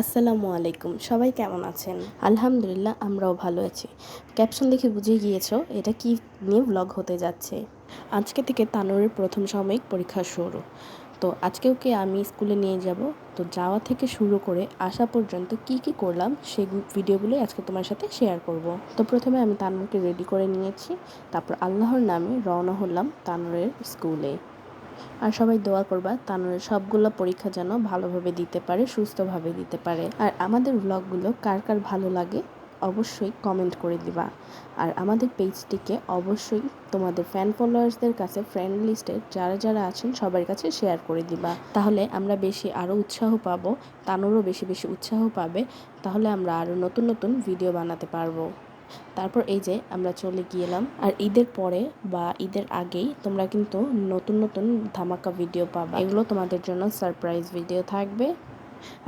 আসসালামু আলাইকুম। সবাই কেমন আছেন? আলহামদুলিল্লাহ, আমরাও ভালো আছি। ক্যাপশন দেখে বুঝে গিয়েছো, এটা কি নিয়ে ব্লগ হতে যাচ্ছে? আজকে থেকে তানুরের প্রথম সাময়িক পরীক্ষা শুরু। তো আজকে ওকে আমি স্কুলে নিয়ে যাব। তো যাওয়া থেকে শুরু করে আসা পর্যন্ত কি কি করলাম, সেই ভিডিওগুলোই আজকে তোমার সাথে শেয়ার করব। তো প্রথমে আমি তানুরকে রেডি করে নিয়েছি। তারপর আল্লাহর নামে রওনা হলাম তানুরের স্কুলে। আর সবাই দোয়া করবা তানুরের সবগুলো পরীক্ষা যেন ভালোভাবে দিতে পারে, সুস্থভাবে দিতে পারে। আর আমাদের ব্লগগুলো কার কার ভালো লাগে অবশ্যই কমেন্ট করে দিবা। আর আমাদের পেজটিকে অবশ্যই তোমাদের ফ্যান ফলোয়ার্সদের কাছে ফ্রেন্ড লিস্টে যারা যারা আছেন, সবার কাছে শেয়ার করে দিবা। তাহলে আমরা বেশি আরও উৎসাহ পাবো, তানুরও বেশি বেশি উৎসাহ পাবে, তাহলে আমরা আরও নতুন নতুন ভিডিও বানাতে পারব। তারপর এই যে আমরা চলে গিয়েলাম। আর ঈদের পরে বা ঈদের আগেই তোমরা কিন্তু নতুন নতুন ধামাকা ভিডিও পাবা। এগুলো তোমাদের জন্য সারপ্রাইজ ভিডিও থাকবে।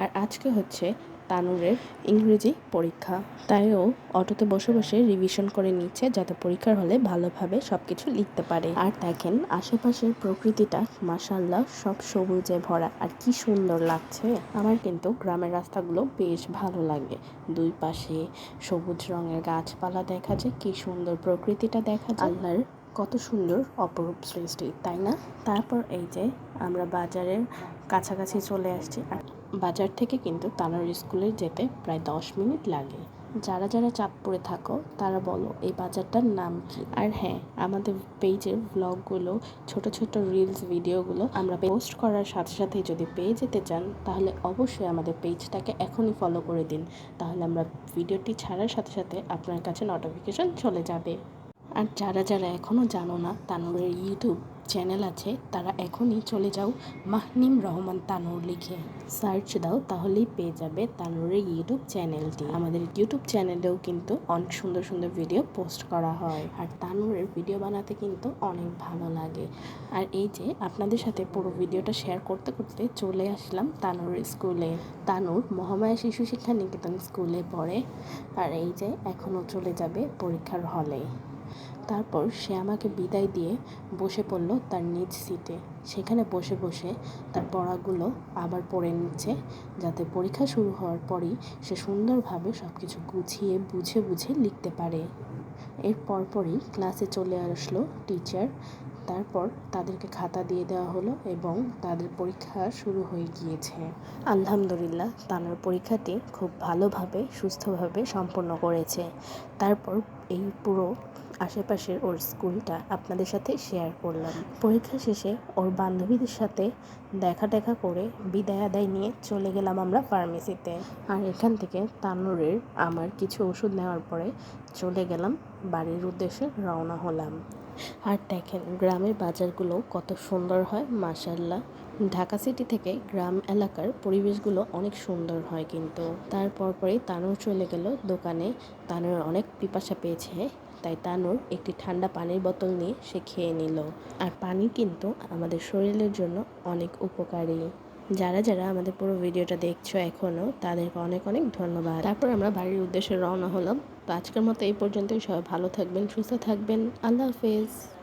আর আজকে হচ্ছে তানুরের ইংরেজি পরীক্ষা। তাই ও অটোতে বসে বসে রিভিশন করে নিচ্ছে যাতে পরীক্ষার হলে ভালোভাবে সব কিছু লিখতে পারে। আর দেখেন আশেপাশের প্রকৃতিটা মাসাল্লাহ সব সবুজে ভরা। আর কি সুন্দর লাগছে। আমার কিন্তু গ্রামের রাস্তাগুলো বেশ ভালো লাগে। দুই পাশে সবুজ রঙের গাছপালা দেখা যায় কি সুন্দর প্রকৃতিটা দেখা যায়। আল্লাহর কত সুন্দর অপরূপ সৃষ্টি, তাই না? তারপর এই যে আমরা বাজারের কাছাকাছি চলে আসছি। বাজার থেকে কিন্তু তানোর স্কুলে যেতে প্রায় দশ মিনিট লাগে। যারা যারা চাঁদপুরে থাকো, তারা বলো, এই বাজারটার নাম কি? আর হ্যাঁ আমাদের পেজের ব্লগগুলো ছোট ছোট রিলস ভিডিওগুলো আমরা পোস্ট করার সাথে সাথে যদি পেয়ে যেতে চান, তাহলে অবশ্যই আমাদের পেজটাকে এখনই ফলো করে দিন। তাহলে আমরা ভিডিওটি ছাড়ার সাথে সাথে আপনার কাছে নোটিফিকেশন চলে যাবে। আর যারা যারা এখনও জানো না তানুরের ইউটিউব চ্যানেল আছে, তারা এখনই চলে যাও মাহনিম রহমান তানুর লিখে। সার্চ দাও, তাহলেই পেয়ে যাবে তানুরের ইউটিউব চ্যানেলটি আমাদের ইউটিউব চ্যানেলেও কিন্তু অনেক সুন্দর সুন্দর ভিডিও পোস্ট করা হয়। আর তানুরের ভিডিও বানাতে কিন্তু অনেক ভালো লাগে। আর এই যে আপনাদের সাথে পুরো ভিডিওটা শেয়ার করতে করতে চলে আসলাম তানুর স্কুলে তানুর মহামায়া শিশু শিক্ষা নিকেতন স্কুলে পড়ে। আর এই যে এখনও চলে যাবে পরীক্ষার হলে তারপর সে আমাকে বিদায় দিয়ে বসে পড়ল তার নিজ সিটে। সেখানে বসে বসে তার পড়াগুলো আবার পড়ে নিচ্ছে, যাতে পরীক্ষা শুরু হওয়ার পরই সে সুন্দরভাবে সব কিছু গুছিয়ে, বুঝে বুঝে লিখতে পারে। এর পরপরই ক্লাসে চলে আসলো টিচার। তারপর তাদেরকে খাতা দিয়ে দেওয়া হলো এবং তাদের পরীক্ষা শুরু হয়ে গিয়েছে। আলহামদুলিল্লাহ তানার পরীক্ষাটি খুব ভালোভাবে, সুস্থভাবে সম্পন্ন করেছে। তারপর এই পুরো আশেপাশের ওর স্কুলটা আপনাদের সাথে শেয়ার করলাম। পরীক্ষা শেষে ওর বান্ধবীদের সাথে দেখা দেখা করে বিদায় আদায় নিয়ে চলে গেলাম আমরা ফার্মেসিতে আর এখান থেকে তানুরের আমার কিছু ওষুধ নেওয়ার পরে চলে গেলাম, বাড়ির উদ্দেশ্যে রওনা হলাম। আর দেখেন, গ্রামের বাজারগুলো কত সুন্দর হয় মাসাল্লাহ ঢাকা সিটি থেকে গ্রাম এলাকার পরিবেশগুলো অনেক সুন্দর হয় কিন্তু। তারপর পরেই তানুর চলে গেল দোকানে। তানুর অনেক পিপাসা পেয়েছে, তাই তানুর একটি ঠান্ডা পানির বোতল নিয়ে সে খেয়ে নিল। আর পানি কিন্তু আমাদের শরীরের জন্য অনেক উপকারী। যারা যারা আমাদের পুরো ভিডিওটা দেখছ এখনও তাদেরকে অনেক অনেক ধন্যবাদ। তারপর আমরা বাড়ির উদ্দেশ্যে রওনা হলাম। তো আজকের মতো এই পর্যন্তই। সবাই ভালো থাকবেন, সুস্থ থাকবেন। আল্লাহ হাফেজ।